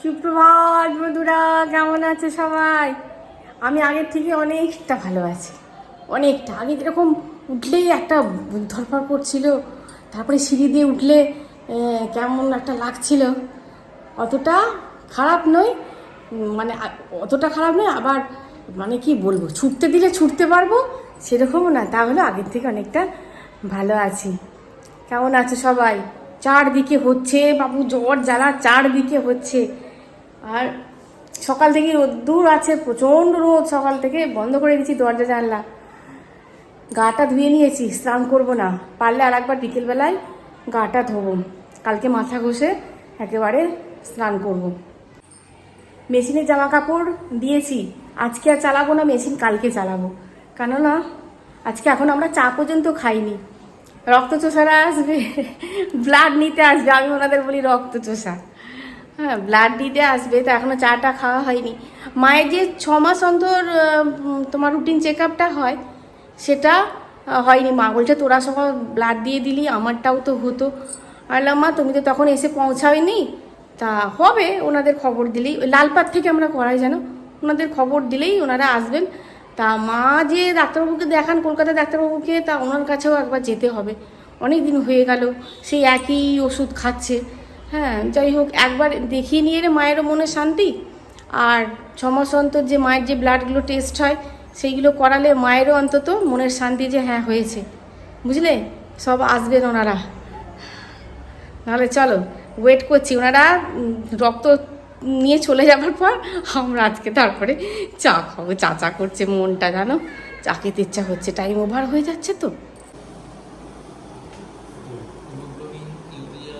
সুপ্রভাত বন্ধুরা, কেমন আছে সবাই? আমি আগের থেকে অনেকটা ভালো আছি, অনেকটা। আগে যেরকম উঠলেই একটা ধরপড় করছিল, তারপরে সিঁড়ি দিয়ে উঠলে কেমন একটা লাগছিল। অতটা খারাপ নয় মানে অতটা খারাপ নয়, আবার মানে কি বলব, ছুটতে দিলে ছুটতে পারব, সেরকমও না। তাহলে আগের থেকে অনেকটা ভালো আছি। কেমন আছে সবাই? চারদিকে হচ্ছে, বাবু জ্বর জ্বালা, চারদিকে হচ্ছে। আর সকাল থেকে রোদ্দুর আছে, প্রচণ্ড রোদ সকাল থেকে, বন্ধ করে দিয়েছি দরজা জানলা। গাটা ধুয়ে নিয়েছি, স্নান করব না। পারলে আর একবার বিকেলবেলায় গাটা ধোবো। কালকে মাথা ঘষে একেবারে স্নান করব। মেশিনে জামা কাপড় দিয়েছি। আজকে আর চালাবো না, মেশিন কালকে চালাবো। কেননা, আজকে এখন আমরা চা পর্যন্ত খাইনি। রক্ত রক্তচোষারা আসবে ব্লাড নিতে আসবে, আমি ওনাদের বলি রক্ত রক্তচোষা। হ্যাঁ ব্লাড দিতে আসবে, তো এখনও চাটা খাওয়া হয়নি। মায়ের যে ছ মাস অন্তর তোমার রুটিন চেক হয়, সেটা হয়নি মা। বলছে, তোরা সবাই ব্লাড দিয়ে দিলি, আমারটাও তো হতো। আল্লাহ, মা, তুমি তো তখন এসে পৌঁছাওনি তা হবে, ওনাদের খবর দিলেই। লালপাত থেকে আমরা করাই যেন ওনাদের খবর দিলেই ওনারা আসবেন। তা মা যে ডাক্তারবাবুকে দেখান, কলকাতা ডাক্তারবাবুকে, তা ওনার কাছেও একবার যেতে হবে। অনেক দিন হয়ে গেল, সেই একই ওষুধ খাচ্ছে। হ্যাঁ যাই হোক, একবার দেখিয়ে নিয়ে এলে মায়েরও মনে শান্তি। আর ছ মাস অন্তর যে মায়ের যে ব্লাডগুলো টেস্ট হয়, সেইগুলো করালে মায়েরও অন্তত মনের শান্তি যে হ্যাঁ হয়েছে। বুঝলে? সব আসবেন ওনারা। নাহলে চলো ওয়েট করছি। ওনারা রক্ত নিয়ে চলে যাবার পর আমরা আজকে তারপরে চা খাব। চা চা করছে মনটা, জানো? চা খেতে ইচ্ছা হচ্ছে। টাইম ওভার হয়ে যাচ্ছে তো হিমোগ্লোবিন ইউরিয়া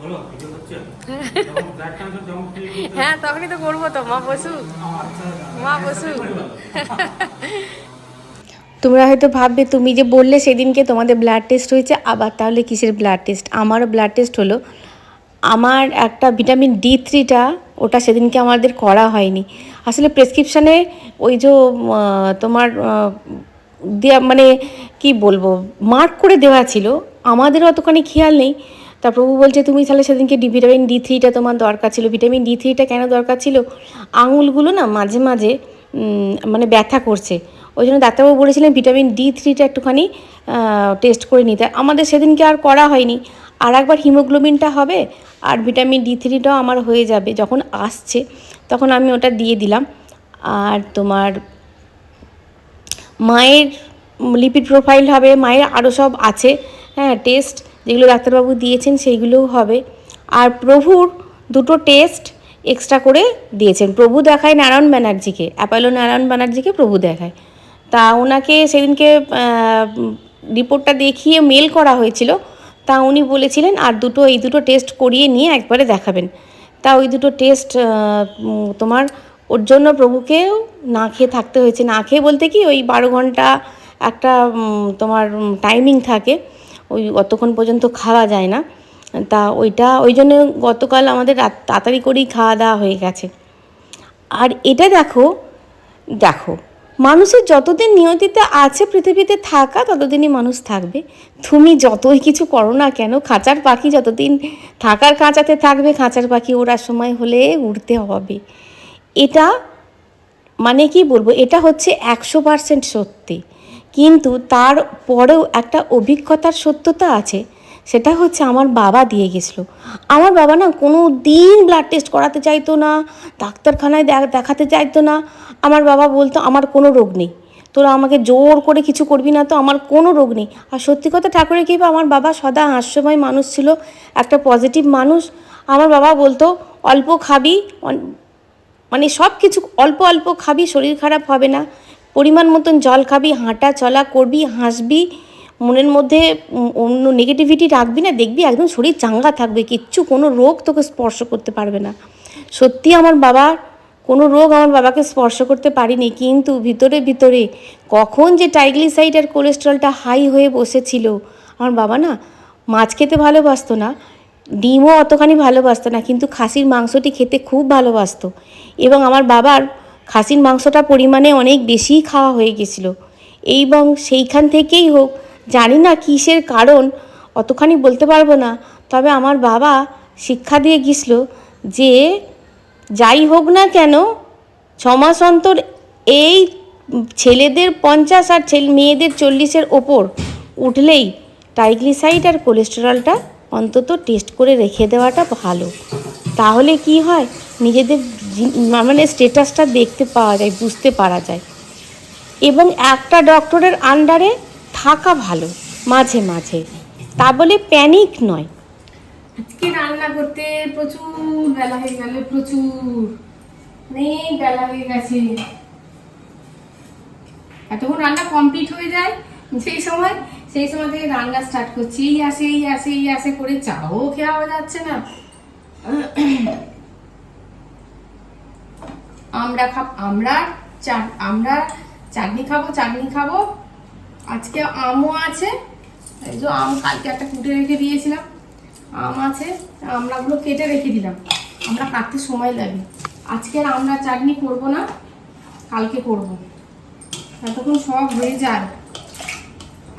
হলো ভিডিও করছে যখন ব্লাড ট্রান্সফার যখন ফ্রি করতে হ্যাঁ তখনই তো করব তো, মা বসু। মা বসু। তোমরা হয়তো ভাববে, তুমি যে বললে সেদিনকে তোমাদের ব্লাড টেস্ট হয়েছে, আবার তাহলে কিসের ব্লাড টেস্ট আমারও ব্লাড টেস্ট হলো। আমার একটা ভিটামিন ডি থ্রিটা ওটা সেদিনকে আমাদের করা হয়নি। আসলে প্রেসক্রিপশানে ওই যে তোমার দেয়া মানে কি বলব মার্ক করে দেওয়া ছিল। আমাদের অতখানি খেয়াল নেই। তা প্রভু বলছে, তুমি তাহলে সেদিনকে ডি ভিটামিন ডি থ্রিটা তোমার দরকার ছিল। ভিটামিন ডি থ্রিটা কেন দরকার ছিল? আঙুলগুলো না মাঝে মাঝে মানে ব্যথা করছে। ওই জন্য ডাক্তারবাবু বলেছিলেন ভিটামিন ডি থ্রিটা একটুখানি টেস্ট করে নিতে। আমাদের সেদিনকে আর করা হয়নি। আর একবার হিমোগ্লোবিনটা হবে, আর ভিটামিন ডি থ্রিটাও আমার হয়ে যাবে যখন আসছে, তখন আমি ওটা দিয়ে দিলাম। আর তোমার মায়ের লিপিড প্রোফাইল হবে, মায়ের আরও সব আছে। হ্যাঁ টেস্ট যেগুলো ডাক্তারবাবু দিয়েছেন সেইগুলোও হবে। আর প্রভুর দুটো টেস্ট এক্সট্রা করে দিয়েছেন। প্রভু দেখায় নারায়ণ ব্যানার্জিকে, অ্যাপোলো নারায়ণ ব্যানার্জিকে প্রভু দেখায়। তা ওনাকে সেদিনকে রিপোর্টটা দেখিয়ে মেল করা হয়েছিল। তা উনি বলেছিলেন, আর দুটো, এই দুটো টেস্ট করিয়ে নিয়ে একবারে দেখাবেন। তা ওই দুটো টেস্ট তোমার ওর জন্য প্রভুকেও না খেয়ে থাকতে হয়েছে। না খেয়ে বলতে কি ওই বারো ঘণ্টা একটা তোমার টাইমিং থাকে। ওই অতক্ষণ পর্যন্ত খাওয়া যায় না। তা ওইটা, ওই জন্য গতকাল আমাদের রাত, তাড়াতাড়ি করেই খাওয়া দাওয়া হয়ে গেছে। আর এটা দেখো দেখো, মানুষের যতদিন নিয়তিতে আছে পৃথিবীতে থাকা, ততদিনই মানুষ থাকবে। তুমি যতই কিছু করো না কেন, খাঁচার পাখি যতদিন থাকার খাঁচাতে থাকবে, খাঁচার পাখি ওড়ার সময় হলে উড়তে হবে। এটা মানে কি বলব? এটা হচ্ছে একশো পার্সেন্ট সত্যি। কিন্তু তার পরেও একটা অভিজ্ঞতার সত্যতা আছে। সেটা হচ্ছে আমার বাবা দিয়ে গেছিল। আমার বাবা না কোনো দিন ব্লাড টেস্ট করাতে চাইতো না, ডাক্তারখানায় দেখাতে চাইতো না। আমার বাবা বলতো, আমার কোনো রোগ নেই। তোরা আমাকে জোর করে কিছু করবি না তো আমার কোনো রোগ নেই। আর সত্যি কথা ঠাকুরের কৃপা আমার বাবা সদা হাস্যময় মানুষ ছিল, একটা পজিটিভ মানুষ। আমার বাবা বলতো, অল্প খাবি মানে সব কিছু অল্প অল্প খাবি, শরীর খারাপ হবে না। পরিমাণ মতন জল খাবি, হাঁটা চলা করবি, হাসবি, মনের মধ্যে অন্য নেগেটিভিটি রাখবি না, দেখবি একদম শরীর চাঙ্গা থাকবে, কিচ্ছু কোনো রোগ তোকে স্পর্শ করতে পারবে না। সত্যি আমার বাবা, কোনো রোগ আমার বাবাকে স্পর্শ করতে পারিনি, কিন্তু ভিতরে ভিতরে কখন যে ট্রাইগ্লিসাইড আর কোলেস্ট্রলটা হাই হয়ে বসেছিল, আমার বাবা না মাছ খেতে ভালোবাসতো না, ডিমও অতখানি ভালোবাসতো না, কিন্তু খাসির মাংসটি খেতে খুব ভালোবাসতো। এবং আমার বাবার খাসির মাংসটা পরিমাণে অনেক বেশিই খাওয়া হয়ে গেছিল। এবং সেইখান থেকেই হোক, জানি না কিসের কারণ, অতখানি বলতে পারব না। তবে আমার বাবা শিক্ষা দিয়ে গেছিল যে, যাই হোক না কেন, ছমাস অন্তর এই ছেলেদের পঞ্চাশ আর ছেলে, মেয়েদের চল্লিশের ওপর উঠলেই ট্রাইগ্লিসাইড আর কোলেস্টেরলটা অন্তত টেস্ট করে রেখে দেওয়াটা ভালো। তাহলে কি হয়? নিজেদের মানে স্টেটাসটা দেখতে পাওয়া যায়, বুঝতে পারা যায়। এবং একটা ডক্টরের আন্ডারে থাকা ভালো, মাঝে মাঝে। তা বলে প্যানিক নয়। আজকে রান্না করতে প্রচুর বেলা হয়ে গেল, প্রচুর। অনেক বেলা হয়ে গেছে। এতক্ষণ রান্না কমপ্লিট হয়ে যায় সেই সময় সেই সময় থেকে রান্না স্টার্ট করছি। এই আসে এই আসে এই আসে করে চাও খাওয়া যাচ্ছে না। আমরা খাব, আমরা আমরা চাটনি খাব চাটনি খাব। আজকে আমও আছে। এই যে আম কালকে একটা কুটে রেখে দিয়েছিলাম। আম আছে আমরাগুলো কেটে রেখে দিলাম। আমরা কাটতে সময় লাগে। আজকে আর আমরা চাটনি করব না, কালকে করব। এতক্ষণ সব হয়ে যায়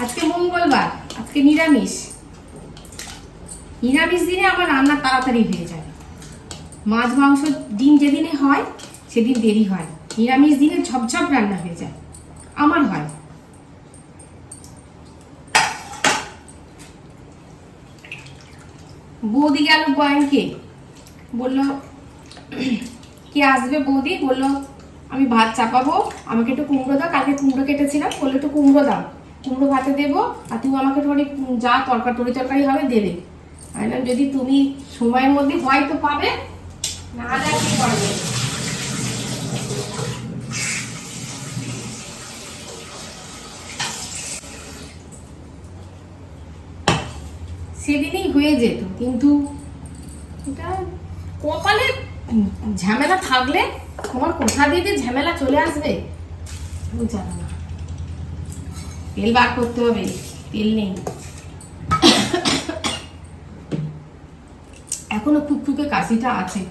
আজকে মঙ্গলবার, আজকে নিরামিষ। নিরামিষ দিনে আমার রান্না তাড়াতাড়ি হয়ে যায়। মাছ, মাংস, ডিম যেদিনে হয় সেদিন দেরি হয়। নিরামিষ দিনে ঝপঝপ রান্না হয়ে যায়। আমার হয়। বৌদি গেল ব্যাংকে বলল, কে আসবে বৌদি? বলল, আমি ভাত চাপাবো, আমাকে একটু কুমড়ো দাও, কালকে কুমড়ো কেটেছিলাম। বলল, একটু কুমড়ো দাও, কুমড়ো ভাতে দেবো, আর তুমি আমাকে একটুখানি যা তরকারি তরি তরকারি হবে দেবে আমি যদি তুমি সময়ের মধ্যে হয় তো পাবে, না হলে কি সেদিনই হয়ে যেত, কিন্তু এটা কপালে ঝামেলা থাকলে, তোমার কোথা দিয়ে ঝামেলা চলে আসবে জানো না। তেল বার করতে হবে, তেল নেই। এখনও টুকটুকে কাশিটা আছে,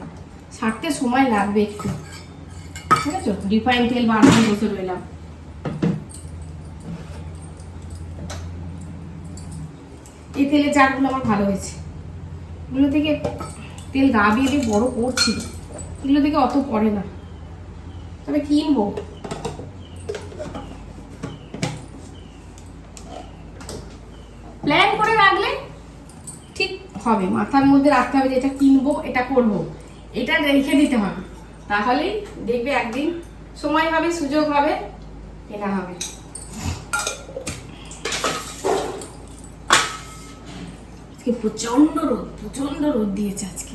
ছাড়তে সময় লাগবে একটু। ঠিক আছে? রিফাইন তেল বার করে বসে রইলাম। এই তেলের জারগুলো আমার ভালো হয়েছে। এগুলো থেকে তেল গা দিয়ে দিয়ে বড় করছি। এগুলো থেকে অত পড়ে না। তবে কিনবো। প্ল্যান করে রাখলে ঠিক হবে। মাথার মধ্যে রাখতে হবে যে এটা কিনবো, এটা করব। এটা রেখে দিতে হবে। তাহলেই দেখবে একদিন সময় হবে, সুযোগ হবে, কেনা হবে। আজকে প্রচণ্ড রোদ প্রচণ্ড রোদ দিয়েছে আজকে।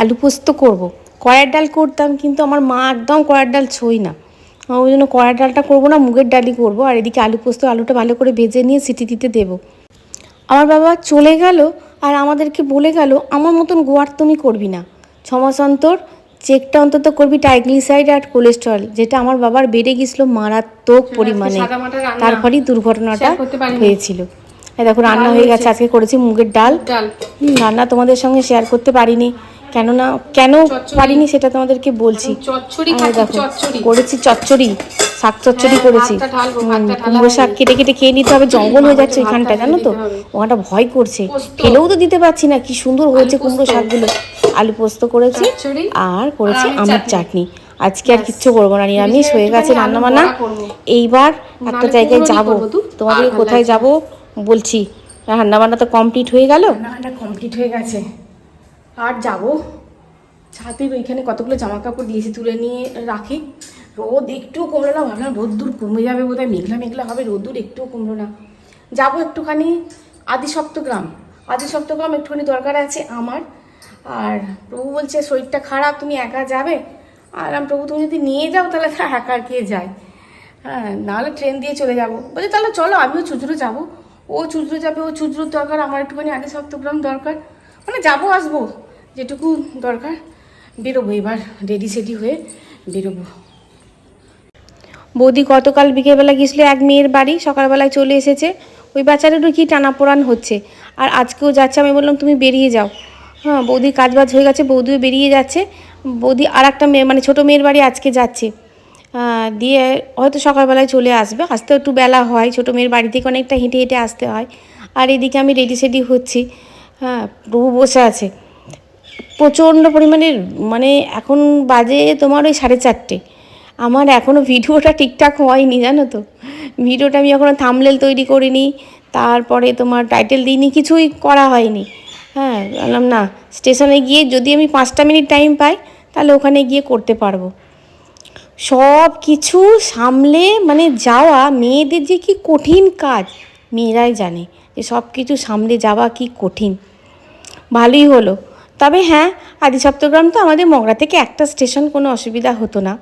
আলু পোস্ত করব। কড়ার ডাল করতাম কিন্তু আমার মা একদম কড়ার ডাল ছই না। ওই জন্য কড়ার ডালটা করব না, মুগের ডালই করব। আর এদিকে আলু পোস্ত, আলুটা ভালো করে ভেজে নিয়ে সিটি দিতে দেবো। আমার বাবা চলে গেল আর আমাদেরকে বলে গেল, আমার মতন গোয়ার তুমি করবি না। ছমাস অন্তর চেকটা অন্তত করবি ট্রাইগ্লিসাইড আর কোলেস্ট্রল যেটা আমার বাবার বেড়ে গেছিল মারাত্মক পরিমাণে। তারপরেই দুর্ঘটনাটা হয়েছিল। দেখো রান্না হয়ে গেছে আজকে করেছি মুগের ডাল। ডাল। রান্না তোমাদের সঙ্গে শেয়ার করতে পারিনি। কেননা কেন পারিনি সেটা তোমাদেরকে বলছি। চচ্চড়ি আর দেখো করেছি চচ্চড়ি শাক চচ্চড়ি হ্যাঁ, করেছি। কুমড়ো শাক কেটে কেটে খেয়ে নিতে হবে জঙ্গল হয়ে যাচ্ছে ওইখানটা জানো তো? ওখানটা ভয় করছে। ফেলেও তো দিতে পারছি না কি সুন্দর হয়েছে কুমড়ো শাকগুলো। আলু পোস্ত করেছি আর করেছি আমের চাটনি। আজকে আর কিচ্ছু করব না নিরামিষ হয়ে গেছে একটুখানি আলু রান্না বান্না এইবার একটা জায়গায় যাব। তোমাদের কোথায়। যাব? বলছি রান্না বান্না তো কমপ্লিট হয়ে গেল? রান্না কমপ্লিট হয়ে গেছে। আর যাব। ছাদের ওইখানে কতগুলো জামা কাপড় দিয়েছি তুলে নিয়ে রাখি। রোদ একটু কমলো না, ভাবলাম রোদ্দুর কমে যাবে বোধহয়, মেঘলা মেঘলা হবে রোদ্দুর একটুও কমলো না। যাব একটুখানি আদি সপ্তগ্রাম আদি সপ্তগ্রাম একটুখানি দরকার আছে আমার। আর প্রভু বলছে শরীরটা খারাপ, তুমি একা যাবে? আর আমি, প্রভু তুমি যদি নিয়ে যাও তাহলে একা আর কে যায়? হ্যাঁ নাহলে ট্রেন দিয়ে চলে যাব। বলছে তাহলে চলো, আমিও চুচড়ো যাব। ও চুচড়ো যাবে, ও চুচড়োর দরকার, আমার একটুখানি আদি সপ্তগ্রাম দরকার। মানে যাব, আসব। যেটুকু দরকার, বেরোবো এবার রেডি সেডি হয়ে বেরোবো। বৌদি গতকাল বিকেলবেলা গেছিল এক মেয়ের বাড়ি, সকালবেলায় চলে এসেছে। ওই বাচ্চাটারও কি টানাপোড়ান হচ্ছে। আর আজকেও যাচ্ছে, আমি বললাম, তুমি বেরিয়ে যাও। হ্যাঁ বৌদির কাজ বাজ হয়ে গেছে, বৌদিও বেরিয়ে যাচ্ছে। বৌদি আর একটা মেয়ে মানে ছোটো মেয়ের বাড়ি আজকে যাচ্ছে। দিয়ে হয়তো সকালবেলায় চলে আসবে। আসতে একটু বেলা হয়, ছোটো মেয়ের বাড়ি থেকে অনেকটা হেঁটে হেঁটে আসতে হয়। আর এদিকে আমি রেডি সেডি হচ্ছি। হ্যাঁ প্রভু বসে আছে। প্রচণ্ড পরিমাণে মানে এখন বাজে তোমার ওই সাড়ে চারটে। আমার এখনও ভিডিওটা ঠিকঠাক হয়নি, জানো তো। ভিডিওটা আমি এখনও থামলেল তৈরি করিনি, তারপরে তোমার টাইটেল দিইনি, কিছুই করা হয়নি। হ্যাঁ বললাম না স্টেশনে গিয়ে যদি আমি পাঁচটা মিনিট টাইম পাই, তাহলে ওখানে গিয়ে করতে পারব। সব কিছু সামলে মানে যাওয়া, মেয়েদের যে কি কঠিন কাজ, মেয়েরাই জানে যে সব কিছু সামলে যাওয়া কি কঠিন। ভালোই হলো। তবে হ্যাঁ আদি সপ্তগ্রাম তো আমাদের মগরা থেকে একটা স্টেশন কোনো অসুবিধা হতো না।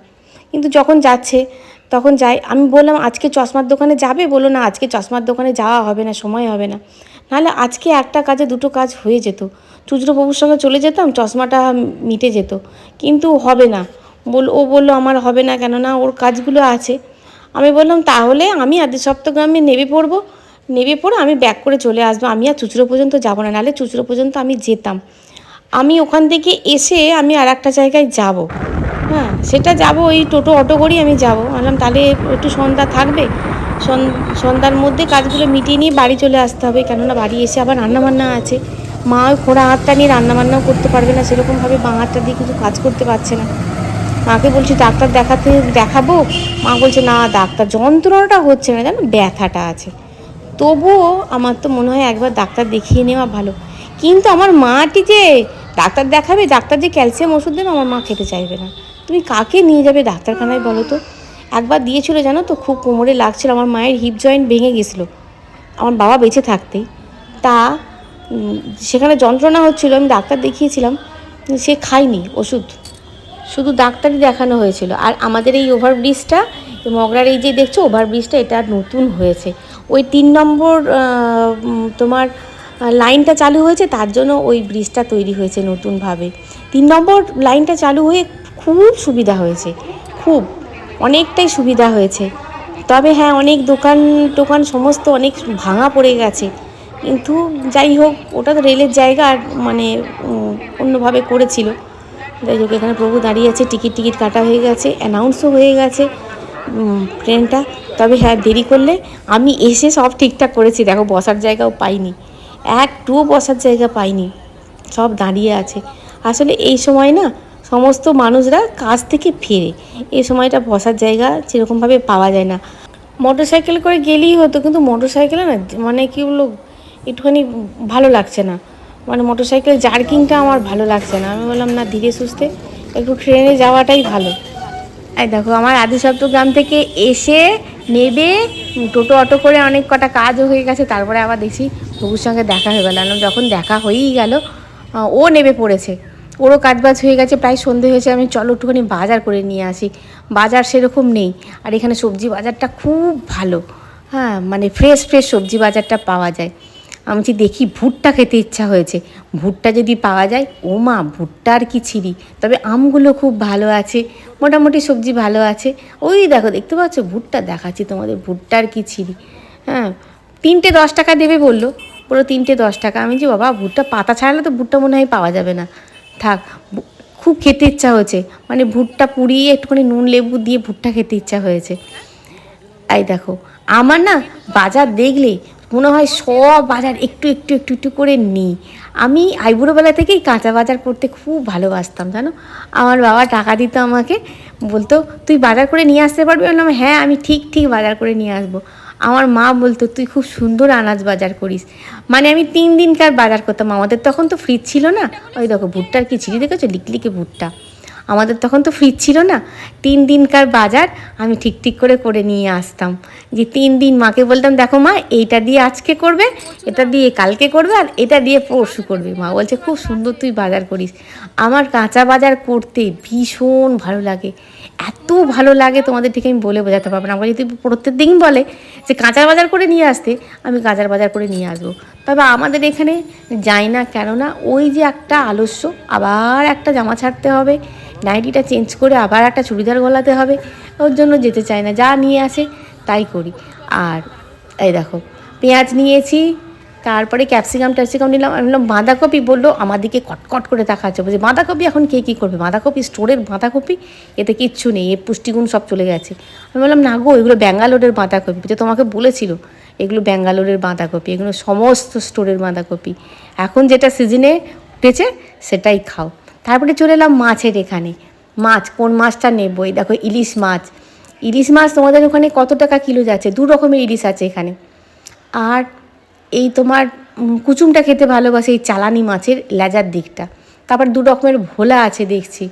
কিন্তু যখন যাচ্ছে, তখন যাই। আমি বললাম, আজকে চশমার দোকানে যাবে? বলো না, আজকে চশমার দোকানে যাওয়া হবে না, সময় হবে না। নাহলে আজকে একটা কাজে দুটো কাজ হয়ে যেত। চুচরো বাবুর সঙ্গে চলে যেতাম, চশমাটা মিটে যেত। কিন্তু হবে না। বল, ও বলল, আমার হবে না কেননা ওর কাজগুলো আছে। আমি বললাম, তাহলে আমি আদি সপ্তগ্রামে নেবে পড়ব। নেবে পড়ে আমি ব্যাক করে চলে আসব। আমি আর চুচরো পর্যন্ত যাব না, নাহলে চুচরো পর্যন্ত আমি যেতাম। আমি ওখান থেকে এসে আমি আর একটা জায়গায় যাব। হ্যাঁ সেটা যাব, ওই টোটো, অটো করেই আমি যাব। বললাম তাহলে একটু সন্ধ্যা থাকবে। সন- সন্ধ্যার মধ্যে কাজগুলো মিটিয়ে নিয়ে বাড়ি চলে আসতে হবে। কেননা বাড়ি এসে আবার রান্নাবান্না আছে। মা ওই খোঁড়া হাতটা নিয়ে রান্নাবান্নাও করতে পারবে না। সেরকমভাবে বাঁ হাতটা দিয়ে কিছু কাজ করতে পারছে না। মাকে বলছি, ডাক্তার দেখাতে, দেখাবো? মা বলছে, না, ডাক্তার, যন্ত্রণাটা হচ্ছে না। জানো, ব্যথাটা আছে। তবুও আমার তো মনে হয় একবার ডাক্তার দেখিয়ে নেওয়া ভালো। কিন্তু আমার মাটি যে ডাক্তার দেখাবে, ডাক্তার যে ক্যালসিয়াম ওষুধ দেবে, আমার মা খেতে চাইবে না। তুমি কাকে নিয়ে যাবে ডাক্তারখানায় বলো তো? একবার দিয়েছিল জানো তো, খুব কোমরে লাগছিল, আমার মায়ের হিপ জয়েন্ট ভেঙে গেছিল। আমার বাবা বেঁচে থাকতেই। তা সেখানে যন্ত্রণা হচ্ছিল, আমি ডাক্তার দেখিয়েছিলাম, সে খায়নি ওষুধ। শুধু ডাক্তারই দেখানো হয়েছিল। আর আমাদের এই ওভারব্রিজটা মগরার এই যে দেখছ ওভারব্রিজটা এটা নতুন হয়েছে। ওই তিন নম্বর তোমার লাইনটা চালু হয়েছে, তার জন্য ওই ব্রিজটা তৈরি হয়েছে নতুনভাবে। তিন নম্বর লাইনটা চালু হয়ে খুব সুবিধা হয়েছে, খুব, অনেকটাই সুবিধা হয়েছে। তবে হ্যাঁ অনেক দোকান টোকান সমস্ত অনেক ভাঙা পড়ে গেছে। কিন্তু যাই হোক, ওটা তো রেলের জায়গা আর মানে অন্যভাবে করেছিল। যাই হোক, এখানে প্রভু দাঁড়িয়ে আছে, টিকিট টিকিট কাটা হয়ে গেছে অ্যানাউন্সও হয়ে গেছে ট্রেনটা তবে হ্যাঁ দেরি করলে আমি এসে সব ঠিকঠাক করেছি। দেখো, বসার জায়গাও পাইনি। একটুও বসার জায়গা পাইনি। সব দাঁড়িয়ে আছে। আসলে এই সময় না, সমস্ত মানুষরা কাজ থেকে ফেরে। এই সময়টা বসার জায়গা সেরকমভাবে পাওয়া যায় না। মোটর সাইকেল করে গেলেই হতো, কিন্তু মোটর সাইকেলে না মানে কি বলল একটুখানি ভালো লাগছে না। মানে মোটর সাইকেল জার্কিংটা আমার ভালো লাগছে না। আমি বললাম, না, ধীরে সুস্থে একটু ট্রেনে যাওয়াটাই ভালো। এই দেখো, আমার আদিসপ্ত গ্রাম থেকে এসে নেবে, টোটো অটো করে অনেক কটা কাজও হয়ে গেছে, তারপরে আবার দেখছি প্রভুর সঙ্গে দেখা হয়ে গেল। যখন দেখা হয়েই গেল ও নেবে পড়েছে। ওরও কাজবাজ হয়ে গেছে, প্রায় সন্ধে হয়েছে, আমি চলো একটুখানি বাজার করে নিয়ে আসি। বাজার সেরকম নেই, আর এখানে সবজি বাজারটা খুব ভালো। হ্যাঁ মানে ফ্রেশ ফ্রেশ সবজি বাজারটা পাওয়া যায়। আমি যে দেখি ভুট্টা খেতে ইচ্ছা হয়েছে। ভুট্টা যদি পাওয়া যায়, ও মা, ভুট্টা আর কি ছিঁড়ি তবে আমগুলো খুব ভালো আছে, মোটামুটি সবজি ভালো আছে। ওই দেখো, দেখতে পাচ্ছ? ভুট্টা দেখাচ্ছি তোমাদের, ভুট্টা আর কি ছিঁড়ি হ্যাঁ তিনটে দশ টাকা দেবে বলল, পুরো তিনটে দশ টাকা। আমি যে বাবা, ভুট্টা পাতা ছাড়ালে তো ভুট্টা মনে হয় পাওয়া যাবে না। থাক খুব খেতে ইচ্ছা হয়েছে। মানে ভুট্টা পুড়িয়ে একটুখানি নুন, লেবু দিয়ে ভুট্টা খেতে ইচ্ছা হয়েছে। এই দেখো, আমার না বাজার দেখলে মনে হয় সব বাজার একটু একটু একটু একটু করে নিই। আমি আইবুড়োবেলা থেকেই কাঁচা বাজার করতে খুব ভালোবাসতাম, জানো? আমার বাবা টাকা দিত আমাকে, বলতো, তুই বাজার করে নিয়ে আসতে পারবি? বললাম হ্যাঁ আমি ঠিক ঠিক বাজার করে নিয়ে আসব। আমার মা বলতো, তুই খুব সুন্দর আনাজ বাজার করিস। মানে আমি তিন দিনকার বাজার করতাম। আমাদের তখন তো ফ্রিজ ছিল না। ওই দেখো, ভুট্টার কি ছিঁড়ি দেখেছ? লিকলিকে ভুট্টা। আমাদের তখন তো ফ্রিজ ছিল না। তিন দিনকার বাজার আমি ঠিক ঠিক করে করে নিয়ে আসতাম। যে তিন দিন মাকে বলতাম, দেখো মা, এইটা দিয়ে আজকে করবে, এটা দিয়ে কালকে করবে আর এটা দিয়ে পরশু করবে মা। বলছে, খুব সুন্দর তুই বাজার করিস। আমার কাঁচা বাজার করতে ভীষণ ভালো লাগে। এত ভালো লাগে তোমাদের ঠিক আমি বলে বোঝাতে পারব না। আমার যদি প্রত্যেক দিন বলে যে, কাঁচা বাজার করে নিয়ে আসতে, আমি কাঁচার বাজার করে নিয়ে আসব। তবে আমাদের এখানে যাই না কেননা, ওই যে একটা আলস্য, আবার একটা জামা ছাড়তে হবে। নাইটিটা চেঞ্জ করে আবার একটা চুড়িদার গলাতে হবে। ওর জন্য যেতে চায় না, যা নিয়ে আসে তাই করি। আর এই দেখো, পেঁয়াজ নিয়েছি, তারপরে ক্যাপসিকাম ট্যাপসিকাম নিলাম। আমি বললাম, বাঁধাকপি বলল, আমার দিকে কটকট করে দেখাচ্ছে বলছে, বাঁধাকপি এখন কে কী করবে? বাঁধাকপি, স্টোরের বাঁধাকপি, এতে কিচ্ছু নেই এর পুষ্টিগুণ সব চলে গেছে। আমি বললাম, না গো, এগুলো ব্যাঙ্গালোরের বাঁধাকপি। যে তোমাকে বলেছিল, এগুলো ব্যাঙ্গালোরের বাঁধাকপি, এগুলো সমস্ত স্টোরের বাঁধাকপি। এখন যেটা সিজনে উঠেছে সেটাই খাও। তারপরে চলে এলাম মাছের এখানে। মাছ, কোন মাছটা নেব এই দেখো, ইলিশ মাছ। ইলিশ মাছ তোমাদের ওখানে কত টাকা কিলো যাচ্ছে? দু রকমের ইলিশ আছে এখানে। আর এই তোমার কুচুমটা খেতে ভালোবাসে এই চালানি মাছের লেজার দিকটা। তারপর দু রকমের ভোলা আছে দেখছি।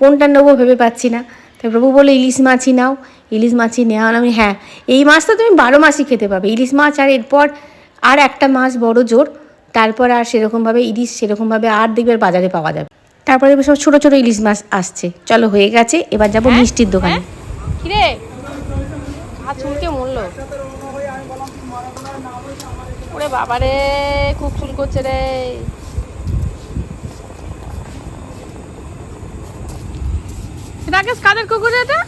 কোনটা নেব ভেবে পাচ্ছি না। তাই প্রভু বলে ইলিশ মাছই নাও। ইলিশ মাছই নেওয়া আমি হ্যাঁ এই মাছ তো তুমি বারো মাসই খেতে পাবে। ইলিশ মাছ আর এরপর আর একটা মাছ বড় জোর। তারপর আর সেরকমভাবে ইলিশ সেরকমভাবে আর দেখবে বাজারে পাওয়া যাবে। তারপরে সব ছোটো ছোটো ইলিশ মাছ আসছে। চলো হয়ে গেছে এবার যাব মিষ্টির দোকানে। কিরে? হাত চুলকে মরলো। ওরে বাবারে খুব চুল করছে রে। রাকেশ কাদের কুকুর এটা?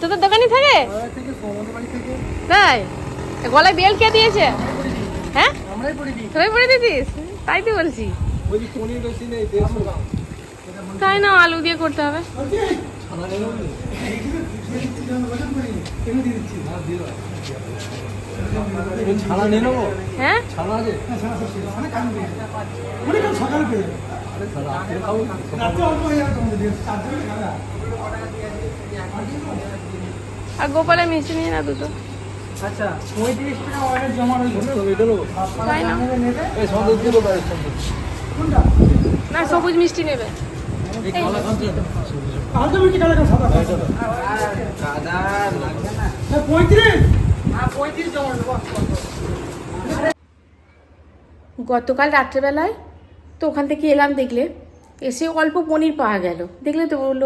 তোদের দোকানই থাকে? তাই? গলায় বেল কে দিয়েছে? হ্যাঁ? তোরাই পরে দিতিস তাই তো বলছি। তাই না আলু দিয়ে করতে হবে। ছাড়া নিয়ে নেব? হ্যাঁ? ছাড়া আছে? আর গোপালের মিষ্টি নিয়ে না দুটো। আচ্ছা পঁয়ত্রিশ টাকা অর্ডার জমা রয়েছে তাই না? না সবুজ মিষ্টি নেবে। গতকাল রাত্রেবেলায় তো ওখান থেকে এলাম দেখলে এসে অল্প পনির পাওয়া গেল। দেখলে তো বলল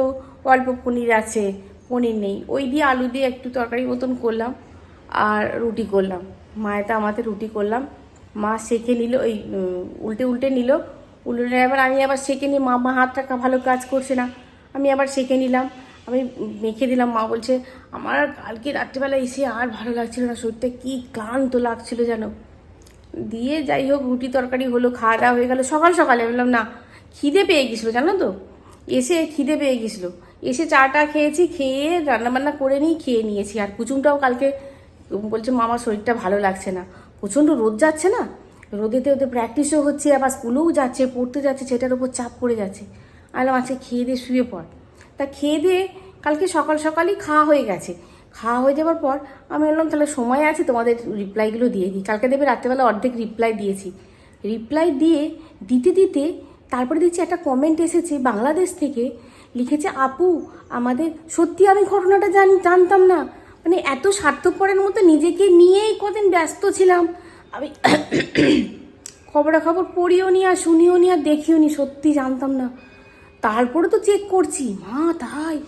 অল্প পনির আছে পনির নেই। ওই দিয়ে আলু দিয়ে একটু তরকারি মতন করলাম আর রুটি করলাম। মায়েতে আমাদের রুটি করলাম। মা সেকে নিল ওই উল্টে উল্টে নিল উল্টে এবার আমি আবার সেকে নিয়ে মা মা হাতটা কা- ভালো কাজ করছে না। আমি আবার সেকে নিলাম। আমি মেখে দিলাম, মা বলছে, আমার কালকে রাত্রিবেলা এসে আর ভালো লাগছিল না, শরীরটা কী ক্লান্ত লাগছিল যেন। দিয়ে যাই হোক, রুটি তরকারি হলো, খাওয়া দাওয়া হয়ে গেল। সকাল সকালে বললাম, না, খিদে পেয়ে গেছিল, জানো তো? এসে খিদে পেয়ে গেছিল। এসে চাটা খেয়েছি, খেয়ে রান্নাবান্না করে নিই খেয়ে নিয়েছি। আর কুচুমটাও কালকে বলছে মামার শরীরটা ভালো লাগছে না। প্রচণ্ড রোদ যাচ্ছে না? রোদেতে ওদের প্র্যাকটিসও হচ্ছে, আবার স্কুলেও যাচ্ছে, পড়তে যাচ্ছে, সেটার উপর চাপ পড়ে যাচ্ছে। আমি বললাম আজকে খেয়ে দিয়ে শুয়ে পড়। তা খেয়ে দিয়ে কালকে সকাল সকালই খাওয়া হয়ে গেছে। খাওয়া হয়ে যাওয়ার পর আমি বললাম, তাহলে সময় আছে, তোমাদের রিপ্লাইগুলো দিয়ে দিই। কালকে দেবে রাত্রেবেলা অর্ধেক রিপ্লাই দিয়েছি। রিপ্লাই দিয়ে দিতে দিতে তারপরে দেখছি একটা কমেন্ট এসেছে বাংলাদেশ থেকে। লিখেছে, আপু, আমাদের, সত্যি আমি ঘটনাটা জান, জানতাম না। মানে এত স্বার্থপরের মতো নিজেকে নিয়েই কদিন ব্যস্ত ছিলাম। আমি খবরাখবর পড়িও নি আর শুনিও নি আর দেখিও নি, সত্যি জানতাম না। তারপরে তো চেক করছি, মা তাই।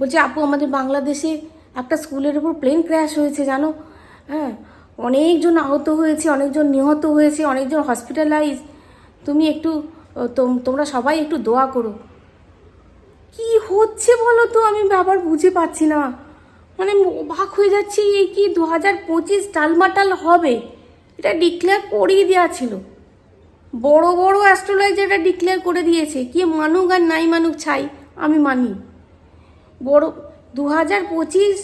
বলছে, আপু, আমাদের বাংলাদেশে একটা স্কুলের উপর প্লেন ক্র্যাশ হয়েছে, জানো? হ্যাঁ অনেকজন আহত হয়েছে, অনেকজন নিহত হয়েছে, অনেকজন হসপিটালাইজ তুমি একটু তোম- তোমরা সবাই একটু দোয়া করো। কি হচ্ছে বলো তো? আমি আবার বুঝে পাচ্ছি না। মানে অবাক হয়ে যাচ্ছি, এই কি দু হাজার পঁচিশ টালমাটাল হবে? এটা ডিক্লেয়ার করেই দেওয়া ছিল। বড় বড় অ্যাস্ট্রোলজি এটা ডিক্লেয়ার করে দিয়েছে কি মানুক আর নাই মানুক ছাই, আমি মানি। বড় দু হাজার পঁচিশ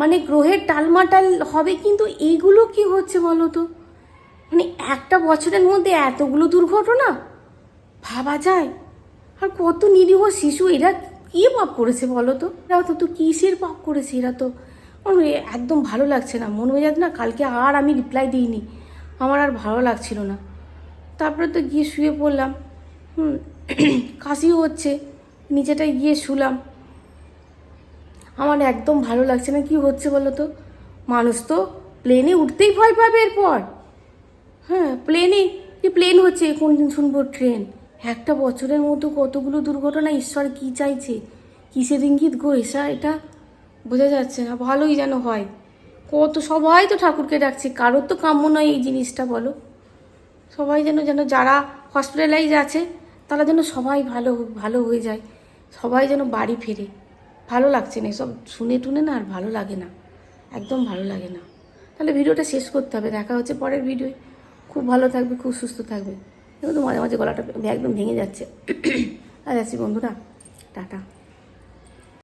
মানে গ্রহের টালমাটাল হবে কিন্তু এইগুলো কি হচ্ছে বলো তো মানে একটা বছরের মধ্যে এতগুলো দুর্ঘটনা, ভাবা যায়? আর কত নিরীহ শিশু, এরা কি পাপ করেছে বলো তো এরা তো তো কিসের পাপ করেছে এরা তো? একদম ভালো লাগছে না, মনে হয়ে যাচ্ছে না কালকে আর আমি রিপ্লাই দিইনি। আমার আর ভালো লাগছিল না। তারপরে তো গিয়ে শুয়ে পড়লাম। হুম, কাশিও হচ্ছে। নিচেটায় গিয়ে শুলাম। আমার একদম ভালো লাগছে না, কি হচ্ছে বলো তো? মানুষ তো প্লেনে উঠতেই ভয় পাবে এরপর। হ্যাঁ প্লেনে যে প্লেন হচ্ছে? কোন দিন শুনব ট্রেন একটা বছরের মতো কতগুলো দুর্ঘটনা, ঈশ্বর কি চাইছে? কিসের ইঙ্গিত গো? এসা, এটা বোঝা যাচ্ছে না। ভালোই যেন হয়। কত সবাই তো ঠাকুরকে ডাকছে, কারোর তো কাম্য নয় এই জিনিসটা, বলো। সবাই যেন যেন যারা হসপিটালাইজ আছে, তারা যেন সবাই ভালো ভালো হয়ে যায়, সবাই যেন বাড়ি ফেরে। ভালো লাগছে না সব শুনে টুনে না আর ভালো লাগে না, একদম ভালো লাগে না। তাহলে ভিডিওটা শেষ করতে হবে, দেখা হচ্ছে পরের ভিডিওয় খুব ভালো থাকবে, খুব সুস্থ থাকবে। কিন্তু মাঝে মাঝে গলাটা একদম ভেঙে যাচ্ছে। আর আছি বন্ধুরা, টাটা।